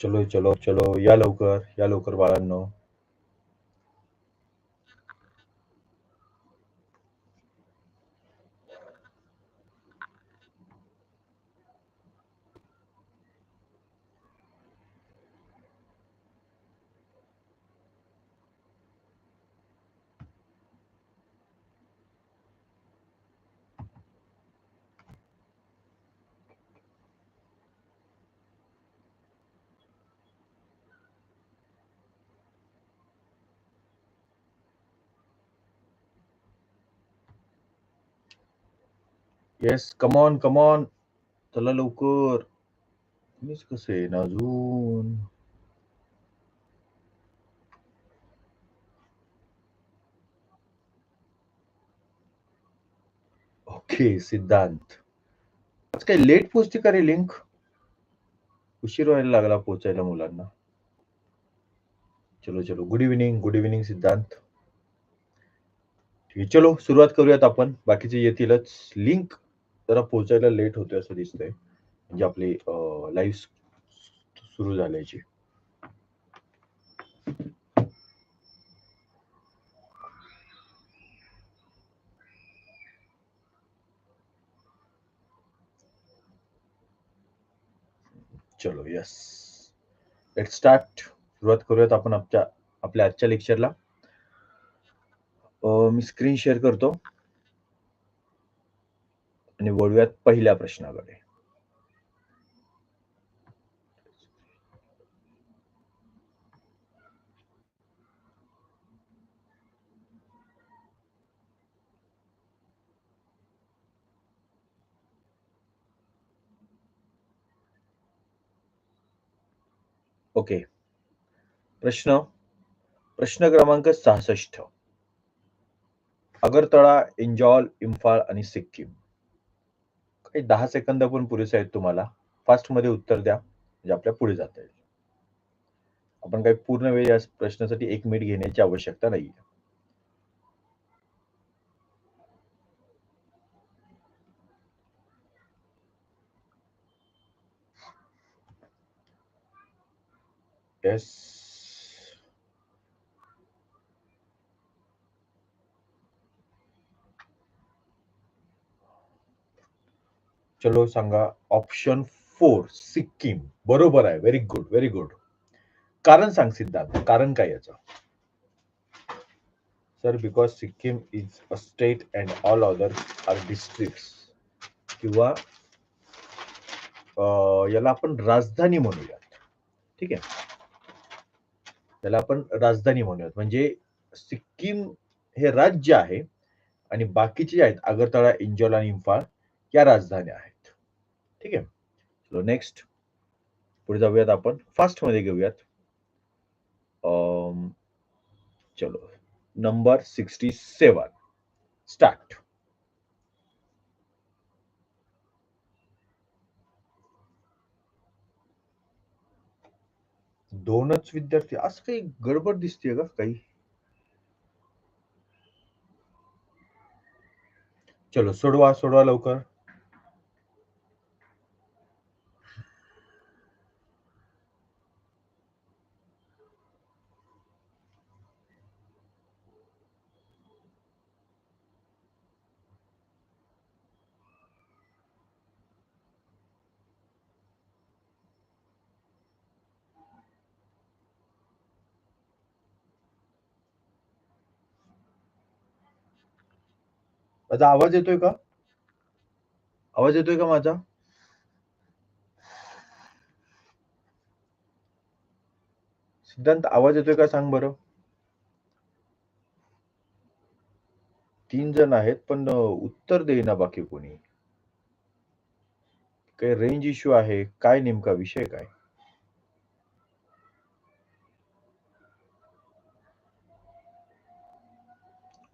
चलो चलो चलो या लवकर या लवकर बाळांनो. येस कमॉन कमॉन चला लवकर. मीच कसं आहे ना अजून? ओके सिद्धांत. आज काही लेट पोचते का रे लिंक उशीर व्हायला लागला पोचायला मुलांना. चलो चलो. गुड इव्हिनिंग गुड इव्हिनिंग सिद्धांत. ठीक आहे चलो. सुरुवात करूयात आपण. बाकीचे येतीलच. लिंक जरा पोचायला लेट होतोय असं दिसतंय. म्हणजे आपली लाईव्ह सुरू झाल्याची. चलो यस लेट स्टार्ट सुरुवात करूयात आपण आपल्या आपल्या आजच्या लेक्चरला मी स्क्रीन शेअर करतो. आणि वळूयात पहिल्या प्रश्नाकडे. ओके. प्रश्न. प्रश्न क्रमांक सहासष्ट. अगरतळा इंजॉल इम्फाळ आणि सिक्कीम. एक दहा सेकंद पण पुरेसे आहेत तुम्हाला फास्टमध्ये उत्तर द्या म्हणजे आपल्या पुढे जाता येईल. आपण काही पूर्ण वेळ या प्रश्नासाठी एक मिनिट घेण्याची आवश्यकता नाही येस चलो सांगा ऑप्शन फोर सिक्कीम. बरोबर आहे. व्हेरी गुड व्हेरी गुड कारण सांग सिद्धार्थ. कारण काय याचं? Sir because Sikkim is a state and all other are district किंवा याला आपण राजधानी म्हणूयात. ठीक आहे? त्याला आपण राजधानी म्हणूयात. म्हणजे सिक्कीम हे राज्य आहे आणि बाकीचे जे आहेत आगरतळा इंजोला आणि इम्फाळ या राजधान्या आहेत. ठीक आहे. चलो नेक्स्ट पुढे जाऊयात आपण. फास्ट मध्ये घेऊयात. चलो. नंबर सिक्स्टी सेवन स्टार्ट दोनच विद्यार्थी. असं काही गडबड दिसते का? काही? चलो, सोडवा सोडवा लवकर. माझा आवाज येतोय का? आवाज येतोय का माझा? सिद्धांत आवाज येतोय का सांग बरं. तीन जण आहेत पण उत्तर देईना बाकी कोणी. काही रेंज इश्यू आहे काय नेमका विषय काय?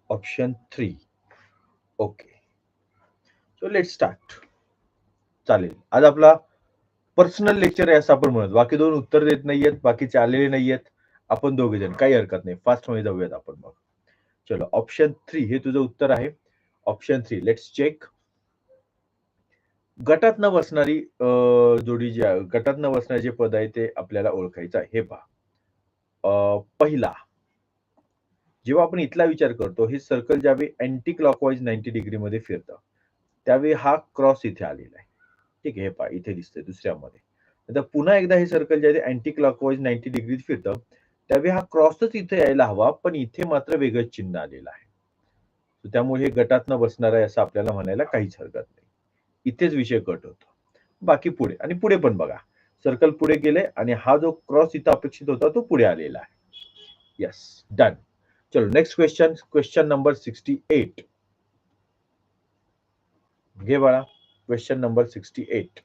Option three okay so let start चालेल. आज आपला पर्सनल लेक्चर आहे असं आपण म्हणत. बाकी दोन उत्तर देत नाहीयेत बाकीचे आलेले नाहीयेत. आपण दोघे जण. काही हरकत नाही. फास्टमध्ये जाऊयात आपण मग. चलो ऑप्शन थ्री हे तुझं उत्तर आहे. ऑप्शन थ्री लेट्स चेक गटात न बसणारी जोडी जी गटात न बसणारे जे पद आहे ते आपल्याला ओळखायचं आहे. हे पहा. पहिला. जेव्हा आपण इथला विचार करतो, हे सर्कल ज्यावेळी अँटी क्लॉकवाईज 90 डिग्रीमध्ये फिरतं, त्यावेळी हा क्रॉस इथे आलेला आहे. ठीक आहे. हे पहा इथे दिसतंय दुसऱ्यामध्ये. आता पुन्हा एकदा हे सर्कल जे आहे अँटी क्लॉकवाईज 90 डिग्रीत फिरतं, त्यावेळी हा क्रॉसच इथे यायला हवा, पण इथे मात्र वेगळंच चिन्ह आलेलं आहे. त्यामुळे हे गटात न बसणार आहे असं आपल्याला म्हणायला काहीच हरकत नाही. इथेच विषय कट होतो. बाकी पुढे आणि पुढे पण बघा. सर्कल पुढे गेले आणि हा जो क्रॉस इथं अपेक्षित होता तो पुढे आलेला आहे. Yes done. चलो नेक्स्ट क्वेश्चन, क्वेश्चन नंबर 68. घे बाळा. Question number 68.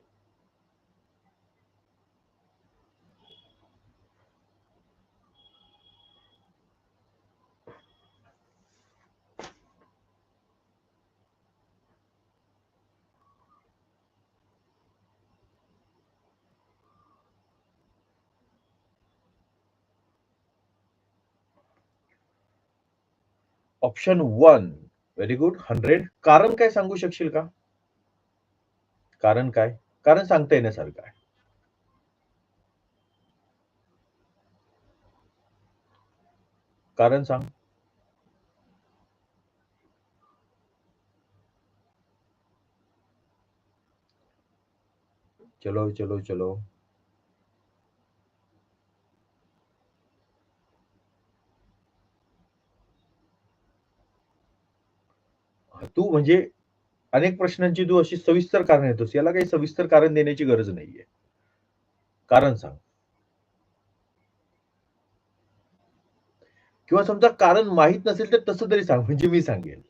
Option one very good 100 कारण काय सांगू शकशील का? कारण काय? कारण सांगता येण्यासारखं आहे. कारण सांग. चलो, चलो, चलो. तू म्हणजे अनेक प्रश्नांची तू अशी सविस्तर कारण येतोस याला काही सविस्तर कारण देण्याची गरज नाहीये. कारण सांग. किंवा समजा कारण माहीत नसेल तर तसं तरी सांग म्हणजे मी सांगेल.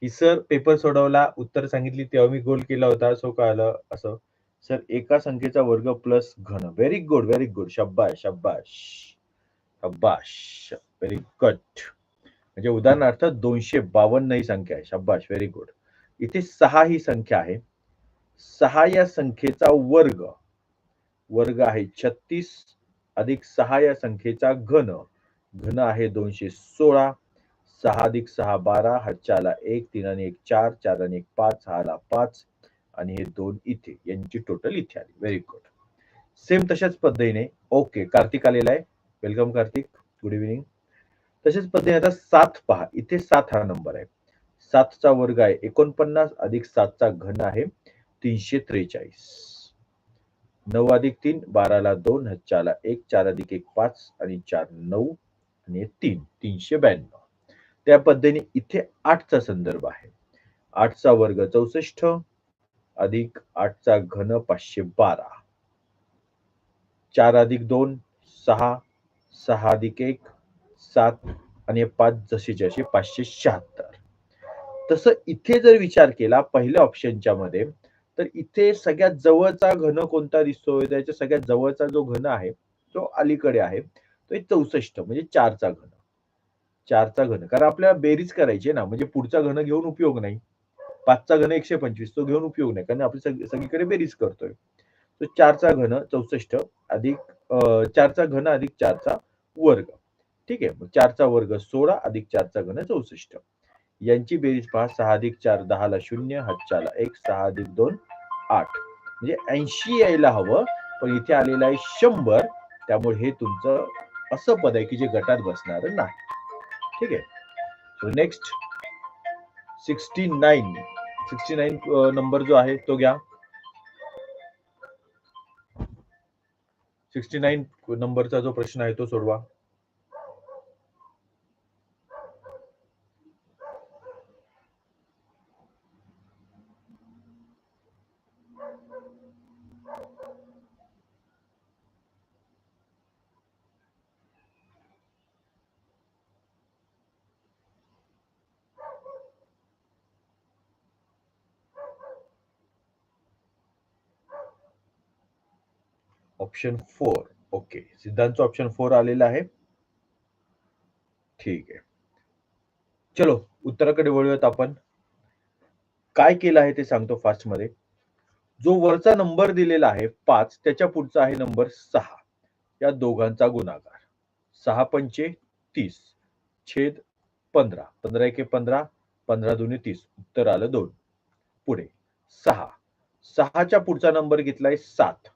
की सर पेपर सोडवला, उत्तर सांगितली तेव्हा मी गोल केला होता, सो कळालं असं. सर एका संख्येचा वर्ग प्लस घन. Very good, very good. शब्बाश शब्बाश शब्बाश व्हेरी गुड. म्हणजे उदाहरणार्थ 252 ही संख्या आहे. शब्बाश व्हेरी गुड. इथे सहा ही संख्या आहे. सहा या संख्येचा वर्ग, वर्ग आहे 36 अधिक सहा या संख्येचा घन, घन आहे 216. 6 अधिक 6 12 हातच्या आला 1, 3 आणि 1 4, 4 आणि एक पाच सहाला पाच आणि हे दोन इथे. यांची टोटल इथे आली. Very good. सेम तशाच पद्धतीने ओके कार्तिक आलेला आहे. वेलकम कार्तिक. गुड इव्हिनिंग तसेच पद्धतीने आता सात पहा. इथे सात हा नंबर आहे. सातचा वर्ग आहे. एकोणपन्नास अधिक सातचा घन आहे तीनशे त्रेचाळीस नऊ अधिक तीन बाराला दोन चारला एक चार अधिक एक पाच आणि चार नऊ आणि तीन तीनशे ब्याण्णव. त्या पद्धतीने इथे आठचा संदर्भ आहे. आठचा वर्ग चौसष्ट अधिक आठचा घन पाचशे बारा. चार अधिक दोन सहा. सहा अधिक एक सात आणि पाच जशीच्या अशी 576. तसं इथे जर विचार केला पहिल्या ऑप्शनच्या मध्ये तर इथे सगळ्यात जवळचा घन कोणता दिसतोय? त्याच्या सगळ्यात जवळचा जो घन आहे तो अलीकडे आहे. तो 64 म्हणजे चारचा घन. चारचा घन. कारण आपल्याला बेरीज करायची ना, म्हणजे पुढचा घन घेऊन उपयोग नाही. 5 चा घन 125 तो घेऊन उपयोग नाही. कारण आपण सगळी सगळीकडे बेरीज करतोय. तर चारचा घन 64 अधिक चारचा घन अधिक चारचा वर्ग. ठीक आहे. मग 4 चा वर्ग 16 अधिक 4 चा घन 64. यांची बेरीज पहा सहा अधिक 4 10 ला 0 हातच्या आला 1 6 अधिक 2 8 म्हणजे 80 यायला हवं पण इथे आलेलं आहे शंभर त्यामुळे हे तुमचं असं पद आहे की जे गटात बसणार नाही. ठीक आहे. Next sixty nine sixty nine number जो आहे तो घ्या. 69 नंबरचा जो प्रश्न आहे तो सोडवा. Option four okay. सिद्धांतचं option four आलेलं आहे. ठीक आहे. चलो उत्तराकडे वळूयात आपण. काय केलं आहे ते सांगतो फास्टमध्ये. जो वरचा नंबर दिलेला आहे पाच त्याच्या पुढचा आहे नंबर सहा या दोघांचा गुणाकार. सहा पंचे तीस छेद 15. 15 एके पंधरा पंधरा दोन्ही तीस उत्तर आलं दोन पुढे सहा सहाच्या पुढचा नंबर घेतलाय सात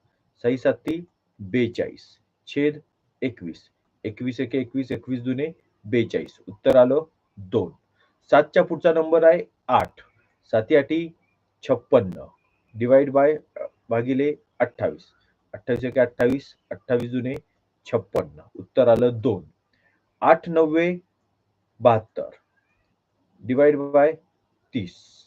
सही साती बेचाळीस. छेद एकवीस. एकवीस एक एकवीस एकवीस दुने बेचाळीस. उत्तर आलं दोन. सातच्या पुढचा नंबर आहे आठ. साती आठी छप्पन्न. डिवाइड बाय भागिले अठ्ठावीस. अठ्ठावीस एक अठ्ठावीस अठ्ठावीस जुने छप्पन्न. उत्तर आलं दोन. आठ नव्वे बहात्तर. डिवाइड बाय तीस.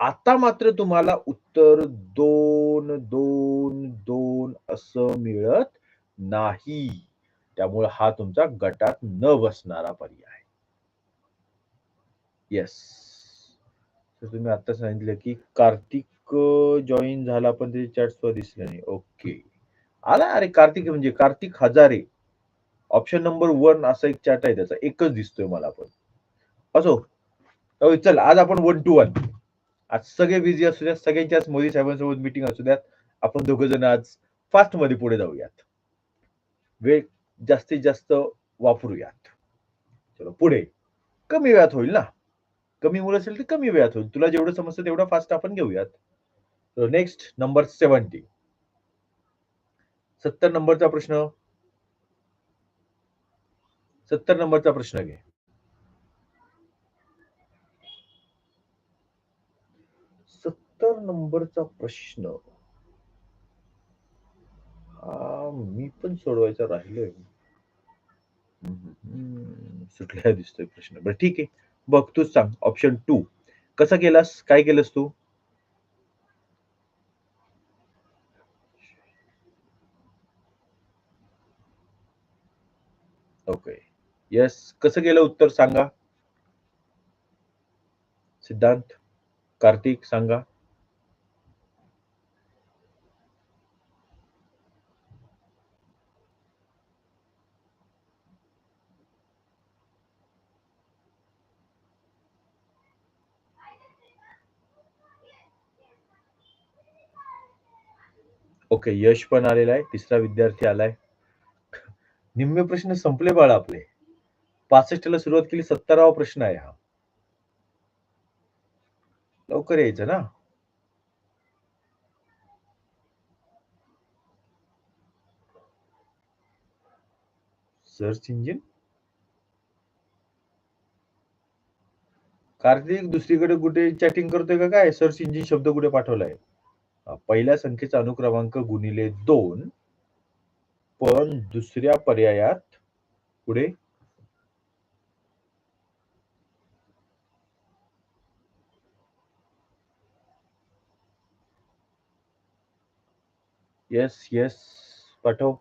आता मात्र तुम्हाला उत्तर दोन दोन दोन असं मिळत नाही. त्यामुळे हा तुमचा गटात न बसणारा पर्याय येस तर तुम्ही आता सांगितलं की कार्तिक जॉईन झाला पण त्याचे चॅट स्व दिसले नाही. ओके आला अरे कार्तिक म्हणजे Kartik Hazare. Option number one असा एक चॅट आहे त्याचा. एकच दिसतोय मला पण. असो. चल आज आपण वन टू वन आज सगळे बिझी असू द्यात सगळ्यांच्याच मोदी साहेबांसोबत मिटिंग असू द्यात. आपण दोघ जण आज फास्टमध्ये पुढे जाऊयात. वेळ जास्तीत जास्त वापरूयात. चलो पुढे. कमी वेळात होईल ना? कमी मुलं असेल तर कमी वेळात होईल. तुला जेवढं समजतं तेवढं फास्ट आपण घेऊयात. नेक्स्ट नंबर सेवन्टी सत्तर नंबरचा प्रश्न. सत्तर नंबरचा प्रश्न घे. सत्तर नंबरचा प्रश्न. हा मी पण सोडवायचा राहिलोय. हम्म, सुटल्या दिसतोय प्रश्न. बरं ठीक आहे. बघ तूच सांग. ऑप्शन टू कसा केलास? काय केलंस तू? ओके यस कसं केलं उत्तर सांगा? सिद्धांत? कार्तिक सांगा. ओके यश पण आलेला आहे तिसरा विद्यार्थी आलाय. निम्मे प्रश्न संपले बाळा आपले. पासष्टला सुरुवात केली सत्तरावा प्रश्न आहे हा. लवकर यायचं ना? सर्च इंजिन कार्तिक दुसरीकडे कुठे चॅटिंग करतोय का काय? सर्च इंजिन शब्द कुठे पाठवलाय? पहिल्या संख्येचा अनुक्रमांक गुणिले दोन पण दुसऱ्या पर्यायात पुढे येस येस पाठव.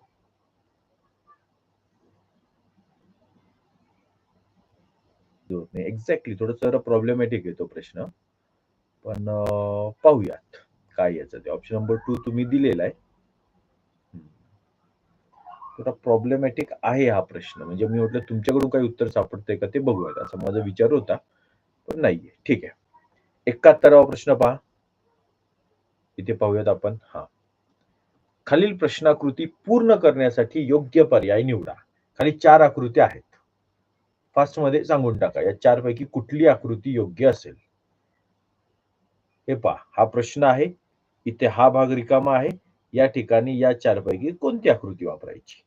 एक्झॅक्टली थोडं जरा प्रॉब्लेमॅटिक आहे तो प्रश्न. पण पाहूयात. काय याचं ते? ऑप्शन नंबर टू तुम्ही दिलेला आहे. थोडा प्रॉब्लेमॅटिक आहे हा प्रश्न. म्हणजे मी म्हटलं तुमच्याकडून काही उत्तर सापडतंय का ते बघूयात. असा माझा विचार होता पण नाहीये. ठीक आहे. एकाहत्तरावा प्रश्न पहा. इथे पाहूयात आपण. हा. खालील प्रश्नाकृती पूर्ण करण्यासाठी योग्य पर्याय निवडा. खाली चार आकृत्या आहेत. फास्टमध्ये सांगून टाका. या चारपैकी कुठली आकृती योग्य असेल? हे पहा. हा प्रश्न आहे. इथे हा भाग रिकामा आहे. या ठिकाणी या चार पैकी कोणती आकृती वापरायची?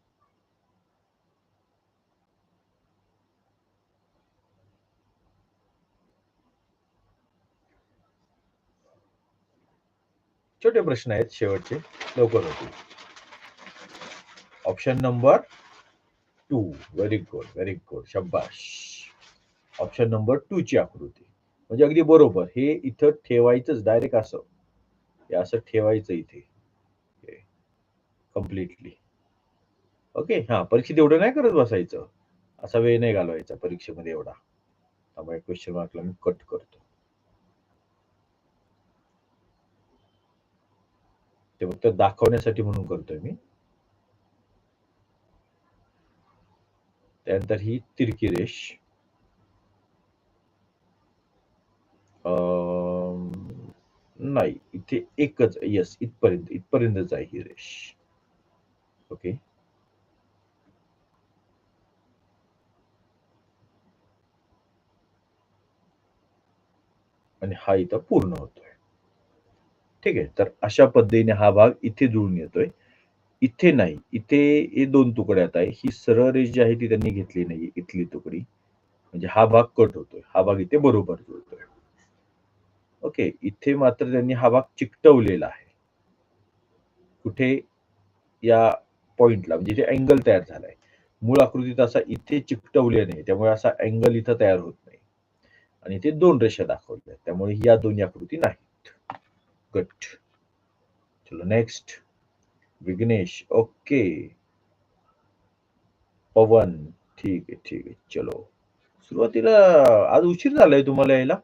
छोटे प्रश्न आहेत शेवटचे. लवकर होते option number two very good very good शब्बाश option number two ची आकृती. म्हणजे अगदी बरोबर. हे इथं ठेवायचंच. डायरेक्ट असं. हे असं ठेवायचं इथे. कम्प्लिटली ओके हा परीक्षेत एवढं नाही करत बसायचं. असा वेळ नाही घालवायचा परीक्षेमध्ये एवढा. त्यामुळे क्वेश्चन मार्कला मी कट करतो. ते फक्त दाखवण्यासाठी म्हणून करतोय मी. त्यानंतर ही तिरकी रेष. अं, नाही इथे एकच येस इथपर्यंत इथपर्यंतच आहे ही रेष. ओके आणि हा इथं पूर्ण होतोय. ठीक आहे तर अशा पद्धतीने हा भाग इथे जुळून येतोय. इथे नाही इथे हे दोन तुकड्यात आहे. ही सरळ रेष जी आहे ती त्यांनी घेतली नाही इथली तुकडी. म्हणजे हा भाग कट होतोय. हा भाग इथे बरोबर जुळतोय. ओके इथे मात्र त्यांनी हा भाग चिकटवलेला आहे. कुठे? या पॉइंटला म्हणजे इथे अँगल तयार झालाय. मूळ आकृतीत असा इथे चिकटवले नाही त्यामुळे असा अँगल इथं तयार होत नाही. आणि इथे दोन रेषा दाखवल्या त्यामुळे या दोन आकृती नाहीत. गट चलो नेक्स्ट विघ्नेश ओके. पवन ठीक आहे ठीक आहे. चलो. सुरुवातीला आज उशीर झालाय तुम्हाला यायला?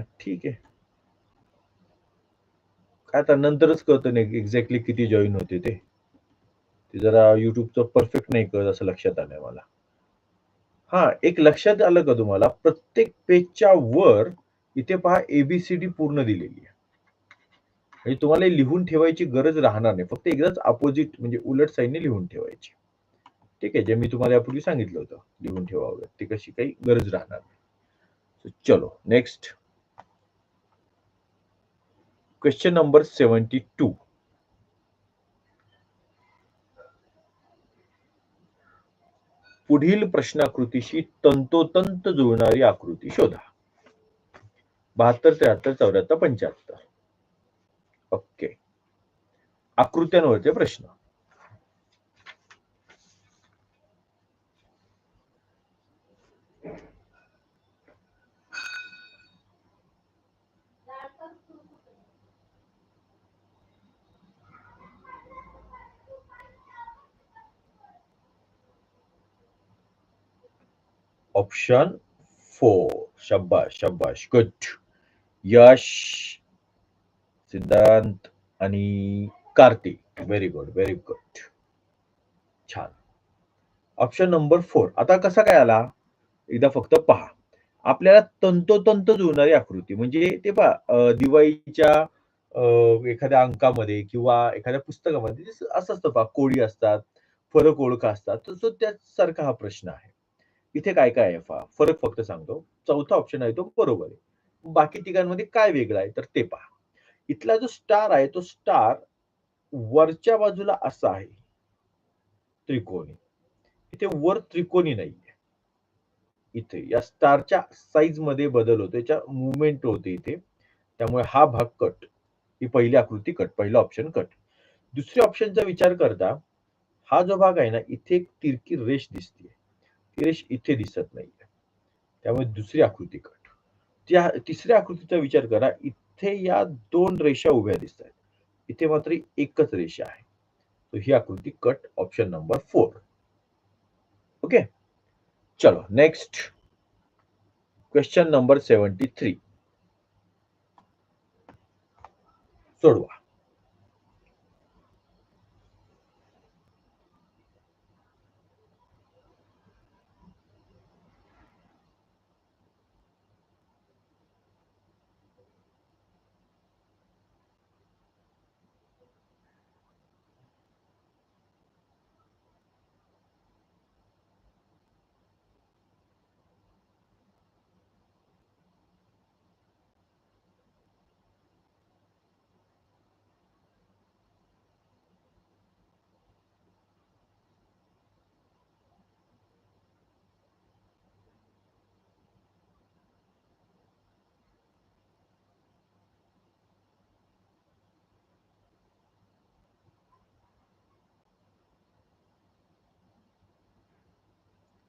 ठीक आहे. काय आता नंतरच कळतं नाही एक्झॅक्टली किती जॉईन होते ते. ते जरा युट्यूबचं परफेक्ट नाही कळत असं लक्षात आलंय मला. हा एक लक्षात आलं का तुम्हाला? प्रत्येक पेजच्या वर इथे पहा एबीसीडी पूर्ण दिलेली आहे. म्हणजे तुम्हाला लिहून ठेवायची गरज राहणार नाही. फक्त एकदाच अपोजिट म्हणजे उलट साईडने लिहून ठेवायची. ठीक आहे जे मी तुम्हाला यापूर्वी सांगितलं होतं. लिहून ठेवावं. ते कशी काही गरज राहणार नाही. चलो next question number seventy two पुढील प्रश्नाकृतीशी तंतोतंत जुळणारी आकृती शोधा. बहात्तर त्र्याहत्तर चौऱ्याहत्तर पंच्याहत्तर. ओके. आकृत्यांवरचे प्रश्न. ऑप्शन फोर शब्बाश शब्बाश गुड यश सिद्धांत आणि Kartik very good very good छान ऑप्शन नंबर फोर आता कसा काय आला? एकदा फक्त पहा. आपल्याला तंतोतंत जुळणारी आकृती म्हणजे ते पहा दिवाळीच्या एखाद्या अंकामध्ये किंवा एखाद्या पुस्तकामध्ये असं असतं पहा कोळी असतात फरक ओळखा असतात तर त्यासारखा हा प्रश्न आहे. इथे काय काय आहे? फा फरक फक्त सांगतो. चौथा ऑप्शन आहे तो बरोबर आहे. बाकी ठिकाणमध्ये काय वेगळं आहे तर ते पहा. इथला जो स्टार आहे तो स्टार वरच्या बाजूला असा आहे. त्रिकोणी. इथे वर त्रिकोणी नाहीये. इथे या स्टारच्या साईजमध्ये बदल होतो याच्या मुवमेंट होते इथे. त्यामुळे हा भाग कट ही पहिली आकृती कट पहिला ऑप्शन कट दुसऱ्या ऑप्शनचा विचार करता हा जो भाग आहे ना इथे एक तिरकी रेष दिसते यश रेष इथे दिसत नाहीये. त्यामुळे दुसरी आकृती कट त्या तिसऱ्या आकृतीचा विचार करा. इथे या दोन रेषा उभ्या दिसत आहेत इथे मात्र एकच रेषा आहे. तो ही आकृती cut option number four okay चलो next question number seventy three सोडवा.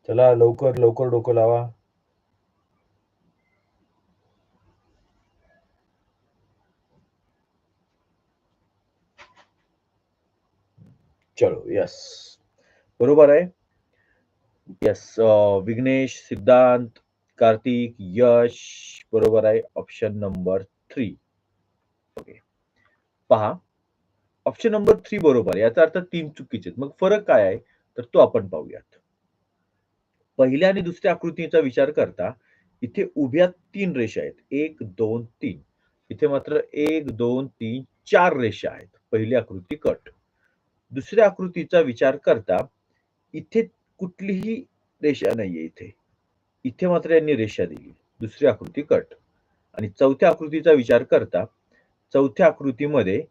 चला लवकर लवकर डोकं लावा. चलो यस बरोबर आहे? यस विघ्नेश, सिद्धांत, कार्तिक, यश, बरोबर आहे. ऑप्शन नंबर थ्री ओके पहा. ऑप्शन नंबर थ्री बरोबर याचा अर्थ तीन चुकीचे मग फरक काय आहे? तर तो आपण पाहूयात. पहिल्या आणि दुसऱ्या आकृतीचा विचार करता इथे उभ्या तीन रेषा आहेत. एक दोन तीन. इथे मात्र एक दोन तीन चार रेषा आहेत. पहिली आकृती कट. दुसऱ्या आकृतीचा विचार करता इथे कुठलीही रेषा नाहीये इथे. इथे मात्र यांनी रेषा दिली. दुसरी आकृती कट. आणि चौथ्या आकृतीचा विचार करता चौथ्या आकृतीमध्ये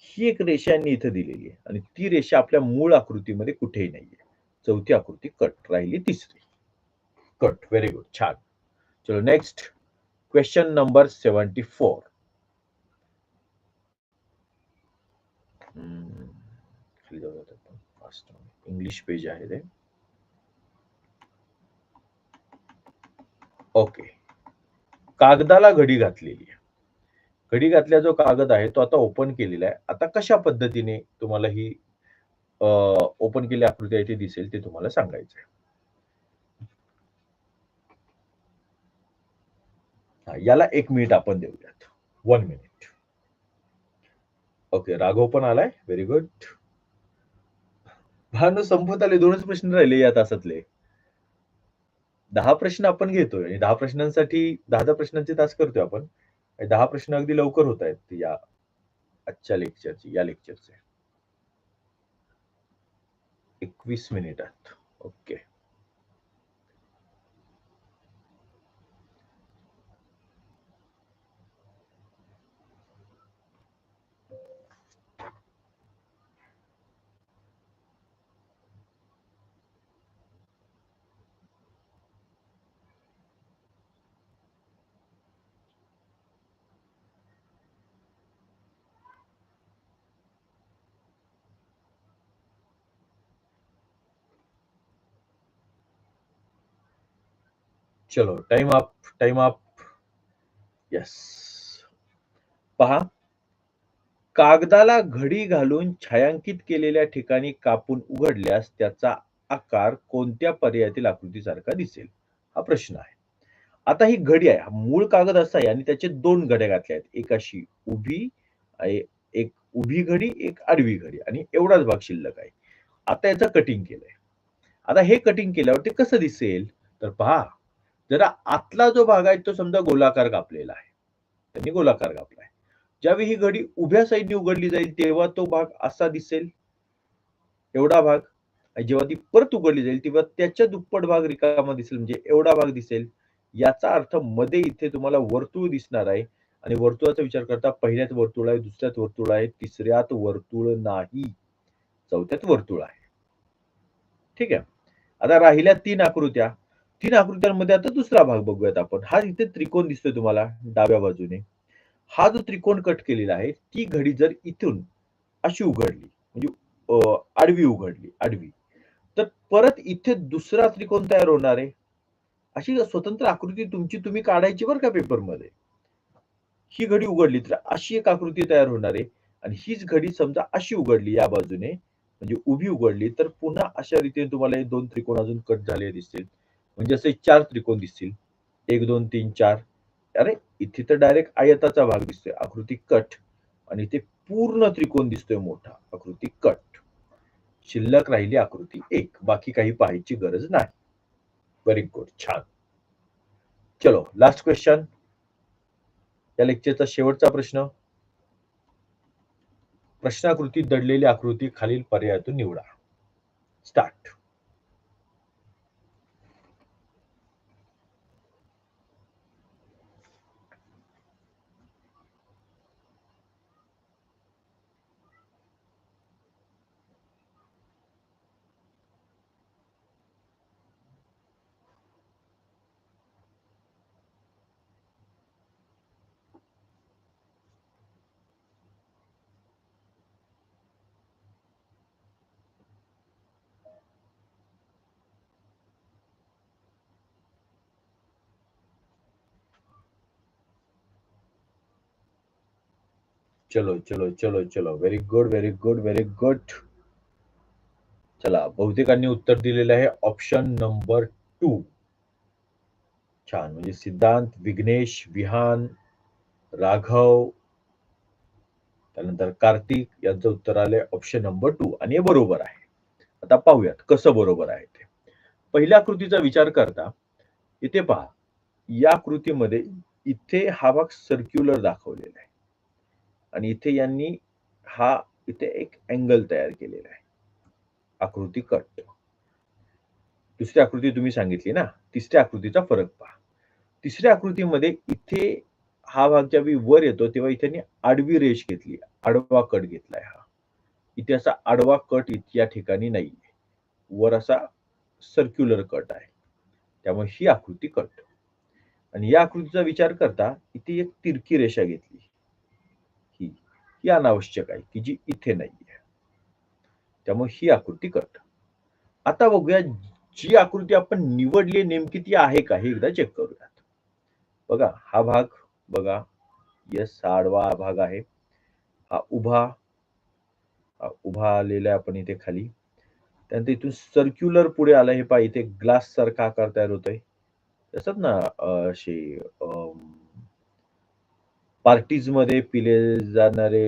ही एक रेषा यांनी इथे दिलेली आहे. आणि ती रेषा आपल्या मूळ आकृतीमध्ये कुठेही नाहीये. चौथी आकृती कट. राहिली तिसरी. कट व्हेरी गुड छान चलो next question number seventy four English page आहे ते. ओके कागदाला घडी घातलेली आहे. घडी घातल्या जो कागद आहे तो आता ओपन केलेला आहे. आता कशा पद्धतीने तुम्हाला ही ओपन केली आकृती आहे ती दिसेल ते तुम्हाला सांगायचं आहे याला एक मिनिट आपण देऊयात. वन मिनिट ओके राघव पण आलाय. व्हेरी गुड भानु संपत आले. दोनच प्रश्न राहिले या तासातले. दहा प्रश्न आपण घेतोय. आणि दहा प्रश्नांसाठी दहा दहा प्रश्नांचे तास करतोय आपण. दहा प्रश्न अगदी लवकर होत आहेत या आजच्या लेक्चरची या लेक्चरचे एकवीस मिनिटात. ओके चलो time up time up yes पहा. कागदाला घडी घालून छायांकित केलेल्या ठिकाणी कापून उघडल्यास त्याचा आकार कोणत्या पर्यायातील आकृतीसारखा दिसेल? हा प्रश्न आहे. आता ही घडी आहे. मूळ कागद असा आहे आणि त्याचे दोन घड्या घातल्या आहेत. एक अशी उभी एक उभी घडी एक आडवी घडी आणि एवढाच भाग शिल्लक आहे. आता याचं कटिंग केलंय. आता हे कटिंग केल्यावर ते कसं दिसेल? तर पहा. जरा आतला जो भाग आहे तो समजा गोलाकार कापलेला आहे. त्यांनी गोलाकार कापलाय. ज्यावेळी ही घडी उभ्या साईडने उघडली जाईल तेव्हा तो भाग असा दिसेल. एवढा भाग. जेव्हा ती परत उघडली जाईल तेव्हा त्याच्या दुप्पट भाग रिकामा दिसेल म्हणजे एवढा भाग दिसेल. याचा अर्थमध्ये इथे तुम्हाला वर्तुळ दिसणार आहे. आणि वर्तुळाचा विचार करता पहिल्यात वर्तुळ आहे दुसऱ्यात वर्तुळ आहे तिसऱ्यात वर्तुळ नाही. चौथ्यात वर्तुळ आहे. ठीक आहे. आता राहिल्या तीन आकृत्या. तीन आकृत्यांमध्ये आता दुसरा भाग बघूयात आपण. हा इथे त्रिकोण दिसतोय तुम्हाला डाव्या बाजूने. हा जो त्रिकोण कट केलेला आहे ती घडी जर इथून अशी उघडली म्हणजे आडवी उघडली आडवी तर परत इथे दुसरा त्रिकोण तयार होणार आहे. अशी स्वतंत्र आकृती तुमची तुम्ही काढायची बरं का पेपरमध्ये. ही घडी उघडली तर अशी एक आकृती तयार होणार आहे. आणि हीच घडी समजा अशी उघडली या बाजूने म्हणजे उभी उघडली तर पुन्हा अशा रीतीने तुम्हाला हे दोन त्रिकोण अजून कट झाले दिसतील. म्हणजे असे चार त्रिकोण दिसतील. एक दोन तीन चार. अरे इथे तर डायरेक्ट आयताचा भाग दिसतोय. आकृती कट. आणि इथे पूर्ण त्रिकोण दिसतोय मोठा. आकृती कट. शिल्लक राहिली आकृती एक. बाकी काही पाहायची गरज नाही. व्हेरी गुड छान. चलो लास्ट क्वेश्चन या लेक्चरचा शेवटचा प्रश्न. प्रश्नाकृती दडलेली आकृती खालील पर्यायातून निवडा. स्टार्ट चलो चलो चलो चलो. Very good very good very good चला बहुतेकांनी उत्तर दिलेलं आहे. ऑप्शन नंबर टू छान. म्हणजे सिद्धांत विघ्नेश विहान राघव त्यानंतर कार्तिक यांचं उत्तर आले ऑप्शन नंबर टू आणि हे बरोबर आहे. आता पाहूयात कसं बरोबर आहे ते. पहिल्या कृतीचा विचार करता इथे पहा. या कृतीमध्ये इथे हा भाग सर्क्युलर दाखवलेला आहे. आणि इथे यांनी हा इथे एक अँगल तयार केलेला आहे. आकृती कट दुसरी आकृती तुम्ही सांगितली ना तिसऱ्या आकृतीचा फरक पहा. तिसऱ्या आकृतीमध्ये इथे हा भाग ज्यावेळी वर येतो तेव्हा इथे त्यांनी आडवी रेष घेतली आडवा कट घेतलाय हा. इथे असा आडवा कट या ठिकाणी नाहीये. वर असा सर्क्युलर कट आहे. त्यामुळे ही आकृती कट आणि या आकृतीचा विचार करता इथे एक तिरकी रेषा घेतली. ही अनावश्यक आहे की जी इथे नाही आहे त्यामुळे ही आकृती कट आता बघूया जी आकृती आपण निवडली नेमकी ती आहे का? हे एकदा चेक करूयात. बघा हा भाग बघा यस हा आडवा हा भाग आहे. हा उभा हा उभा आलेला आहे आपण इथे खाली. त्यानंतर इथून सर्क्युलर पुढे आला हे पहा इथे ग्लास सारखा आकार तयार होतोय. असतात ना अं, असे पार्टीजमध्ये पिले जाणारे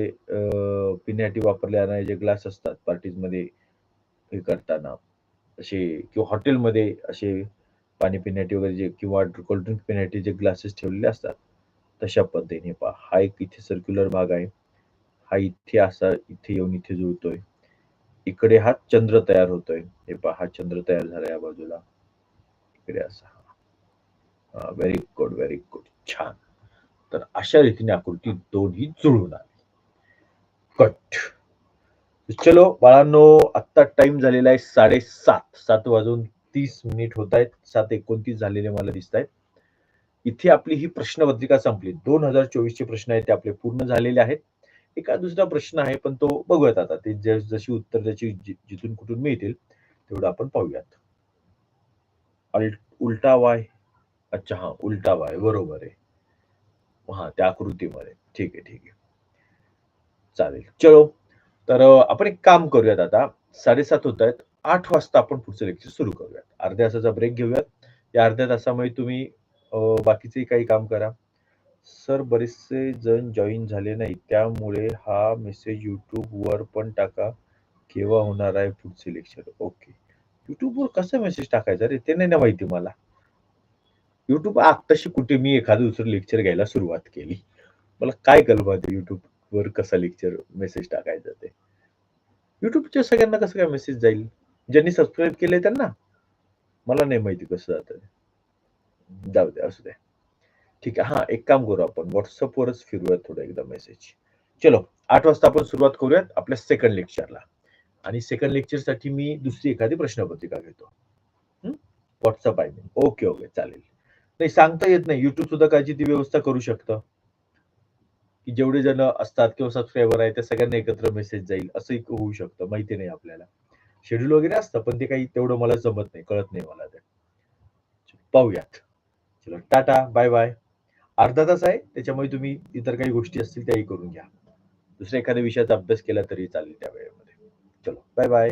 पिण्यासाठी वापरले जाणारे जे ग्लास असतात पार्टीजमध्ये हे करताना असे किंवा हॉटेलमध्ये असे पाणी पिण्यासाठी वगैरे जे किंवा कोल्ड्रिंक पिण्यासाठी जे ग्लासेस ठेवलेले असतात तशा पद्धतीने पहा. हा एक इथे सर्क्युलर भाग आहे. हा इथे असा इथे येऊन इथे जुळतोय. इकडे हा चंद्र तयार होतोय. हे पहा हा चंद्र तयार झाला या बाजूला. इकडे असा व्हेरी गुड व्हेरी गुड छान. तर अशा रीतीने आकृती दोन्ही जुळून आली. कट. चलो बाळांनो आत्ता टाइम झालेला आहे साडेसात. सात वाजून तीस मिनिट होत आहेत. सात एकोणतीस झालेले मला दिसत आहेत. इथे आपली ही प्रश्नपत्रिका संपली. दोन हजार चोवीसचे प्रश्न आहेत ते आपले पूर्ण झालेले आहेत. एका दुसरा प्रश्न आहे पण तो बघूयात आता. ते जशी उत्तर त्याची जिथून कुठून मिळतील तेवढं आपण पाहूयात. अल- उलटा वाय. अच्छा हा उलटा वाय. बरोबर आहे. हा त्या आकृतीमध्ये ठीक आहे ठीक आहे. चालेल. चलो. तर आपण एक काम करूयात आता. साडेसात होत आहेत. आठ वाजता आपण पुढचं लेक्चर सुरू करूयात. अर्ध्या तासाचा ब्रेक घेऊयात. या अर्ध्या तासामध्ये तुम्ही बाकीचे काही काम करा. सर बरेचसे जण जॉईन झाले नाही त्यामुळे हा मेसेज यूट्यूबवर पण टाका. केव्हा होणार आहे पुढचे लेक्चर ओके युट्यूबवर कसा मेसेज टाकायचा रे? ते नाही ना माहिती मला. युट्यूब आत्ताशी कुठे मी एखादं दुसरं लेक्चर घ्यायला सुरुवात केली. मला काय कल्पना आहे युट्यूब वर कसा लेक्चर मेसेज टाकायचा ते? युट्यूबच्या सगळ्यांना कसं काय मेसेज जाईल? ज्यांनी सबस्क्राईब केले त्यांना? मला नाही माहिती कसं जातं जाऊ दे असू द्या ठीक आहे हा एक काम करू आपण. व्हॉट्सअपवरच फिरूयात थोडं एकदा मेसेज चलो आठ वाजता आपण सुरुवात करूयात आपल्या सेकंड लेक्चरला आणि सेकंड लेक्चरसाठी मी दुसरी एखादी प्रश्नपत्रिका घेतो. व्हॉट्सअप आहे ओके ओके चालेल. नाही सांगता येत नाही. युट्यूब सुद्धा कायची ती व्यवस्था करू शकतं. की जेवढे जण असतात किंवा सबस्क्रायबर आहे त्या सगळ्यांना एकत्र मेसेज जाईल. असंही होऊ शकतं. माहिती नाही आपल्याला. शेड्यूल वगैरे असतं पण ते काही तेवढं मला जमत नाही. कळत नाही मला ते. पाहूयात. चलो टाटा. बाय बाय अर्धा तास आहे. त्याच्यामुळे तुम्ही इतर काही गोष्टी असतील त्याही करून घ्या. दुसऱ्या एखाद्या विषयाचा अभ्यास केला तरी चालेल त्या वेळेमध्ये. चलो बाय बाय